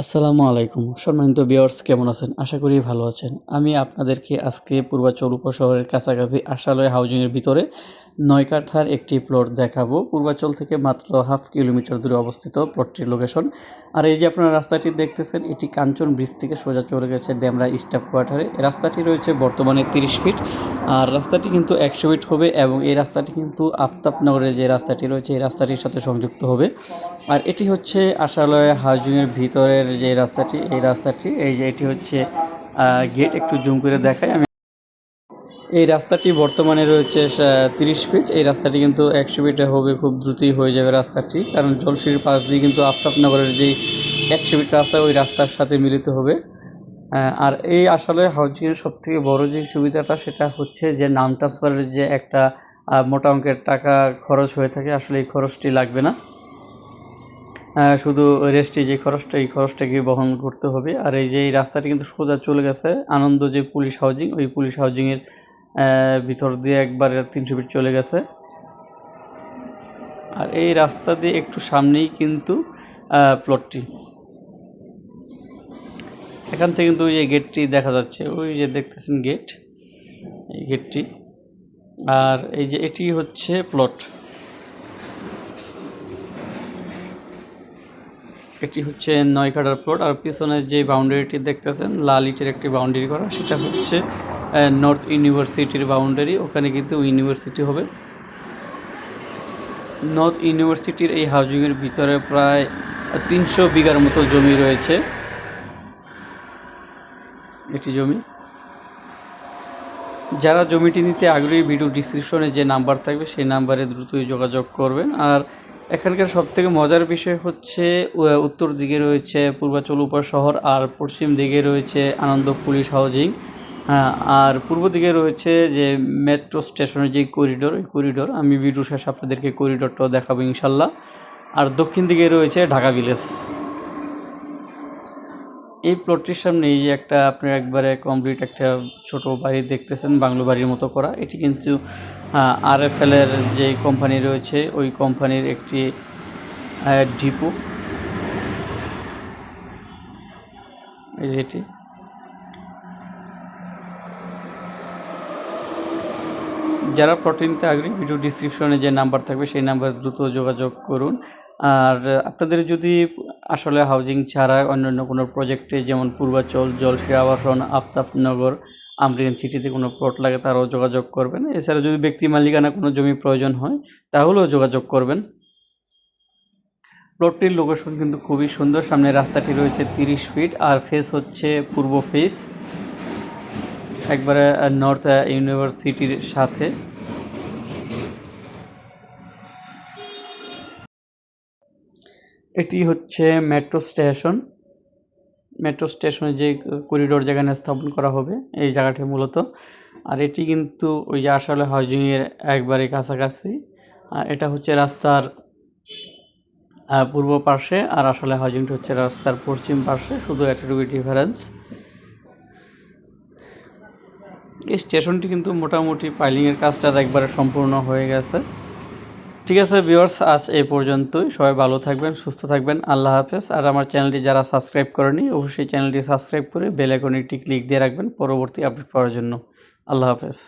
আসসালামু আলাইকুম। সম্মানিত ভিউয়ার্স, কেমন আছেন? আশা করি ভালো আছেন। আমি আপনাদেরকে আজকে পূর্বাচল উপশহরের কাছাকাছি আশালয় হাউজিংয়ের ভিতরে নয় কাঠার একটি প্লট দেখাবো। পূর্বাচল থেকে মাত্র হাফ কিলোমিটার দূরে অবস্থিত প্লটটির লোকেশন আর এই যে আপনারা রাস্তাটি দেখতেছেন, এটি কাঞ্চন ব্রিজ থেকে সোজা চলে গেছে ড্যামরা স্টাফ কোয়ার্টারে। রাস্তাটি রয়েছে বর্তমানে তিরিশ ফিট। আর রাস্তাটি কিন্তু একশো ফিট হবে এবং এই রাস্তাটি কিন্তু আফতাবনগরের যে রাস্তাটি রয়েছে, এই রাস্তাটির সাথে সংযুক্ত হবে। আর এটি হচ্ছে আশালয় হাউজিংয়ের ভিতরের যে রাস্তাটি, এই রাস্তাটি, এই যে এটি হচ্ছে গেট একটু জুম করে দেখাই আমি। এই রাস্তাটি বর্তমানে রয়েছে তিরিশ ফিট এই রাস্তাটি কিন্তু একশো ফিটে হবে, খুব দ্রুতই হয়ে যাবে রাস্তাটি, কারণ জলসির পাশ দিয়ে কিন্তু আফতাবনগরের যেই একশো ফিট রাস্তা, ওই রাস্তার সাথে মিলিত হবে। আর এই আসলে হাউজিংয়ের সব থেকে বড় যে সুবিধাটা, সেটা হচ্ছে যে নাম ট্রান্সফারের যে একটা মোটা অঙ্কের টাকা খরচ হয়ে থাকে, আসলে এই খরচটি লাগবে না। শুধু রেস্টে যে খরচটা, এই খরচটাকে বহন করতে হবে। আর এই যে এই রাস্তাটি কিন্তু সোজা চলে গেছে। আনন্দ যে পুলিশ হাউজিং ওই পুলিশ হাউজিংয়ের ভিতর দিয়ে একবারে তিনশো ফিট চলে গেছে। আর এই রাস্তা দিয়ে একটু সামনেই কিন্তু প্লটটি এখান থেকে কিন্তু ওই যে গেটটি দেখা যাচ্ছে। ওই যে দেখতেছেন গেট এই গেটটি আর এই যে এটি হচ্ছে প্লট এটি হচ্ছে নয়কাটার প্লট আর পিছনে যে বাউন্ডারিটি দেখতেছেন লাল ইটের একটি বাউন্ডারি করা, সেটা হচ্ছে নর্থ ইউনিভার্সিটির বাউন্ডারি ওখানে কিন্তু ইউনিভার্সিটি হবে। নর্থ ইউনিভার্সিটির এই হাউজিংয়ের ভিতরে প্রায় তিনশো বিঘার মতো জমি রয়েছে। এটি জমি। যারা জমিটি নিতে আগ্রহী ভিডিও ডিসক্রিপশনে যে নাম্বার থাকবে, সেই নাম্বারে দ্রুতই যোগাযোগ করবেন। আর এখানকার সবথেকে মজার বিষয় হচ্ছে উত্তর দিকে রয়েছে পূর্বাচল উপশহর আর পশ্চিম দিকে রয়েছে আনন্দ পুলিশ হাউজিং। আর পূর্ব দিকে রয়েছে যে মেট্রো স্টেশনের যে করিডোর, ওই করিডোর। আমি ভিডিও শেষে আপনাদেরকে করিডোরটাও দেখাবো ইনশাল্লাহ। আর দক্ষিণ দিকে রয়েছে ঢাকা ভিলেজ। এই প্লটটির সামনে এই যে একটা আপনার একবারে কমপ্লিট একটা ছোট বাড়ি দেখতেছেন, বাংলো বাড়ির মতো করা। এটি কিন্তু আর এফ এর যে কোম্পানি রয়েছে, ওই কোম্পানির একটি ডিপো এই যে এটি। যারা প্রোটিনতে আগ্রহী ভিডিও ডিসক্রিপশনে যে নাম্বার থাকবে, সেই নাম্বার দ্রুত যোগাযোগ করুন। আর আপনাদের যদি আসলে হাউজিং ছাড়া অন্যান্য কোনো প্রজেক্টে যেমন পূর্বাচল জলশ্রী আবাসন আফতাবনগর আমরিন সিটিতে কোনো প্লট লাগে তারাও যোগাযোগ করবেন। এছাড়া যদি ব্যক্তি মালিকানা কোনো জমি প্রয়োজন হয়, তাহলেও যোগাযোগ করবেন। প্লটটির লোকেশন কিন্তু খুবই সুন্দর। সামনে রাস্তাটি রয়েছে তিরিশ ফিট আর ফেস হচ্ছে পূর্ব ফেস একবারে নর্থ ইউনিভার্সিটির সাথে। এটি হচ্ছে মেট্রো স্টেশন মেট্রো স্টেশনে যে করিডোর যেখানে স্থাপন করা হবে, এই জায়গাটি মূলত। আর এটি কিন্তু ওই যে আসলে হাউজিংয়ের একবারে কাছাকাছি। আর এটা হচ্ছে রাস্তার পূর্ব পাশে আর আসলে হাউজিংটা হচ্ছে রাস্তার পশ্চিম পাশে শুধু এতটুকু ডিফারেন্স এই স্টেশনটি কিন্তু মোটামুটি পাইলিংয়ের কাজটা একবারে সম্পূর্ণ হয়ে গেছে। ঠিক আছে ভিউয়ার্স আজ এই পর্যন্তই। সবাই ভালো থাকবেন, সুস্থ থাকবেন। আল্লাহ হাফেজ। আর আমার চ্যানেলটি যারা সাবস্ক্রাইব করেনি, অবশ্যই চ্যানেলটি সাবস্ক্রাইব করে বেল ক্লিক দিয়ে রাখবেন পরবর্তী আপডেট পাওয়ার জন্য। আল্লাহ হাফেজ।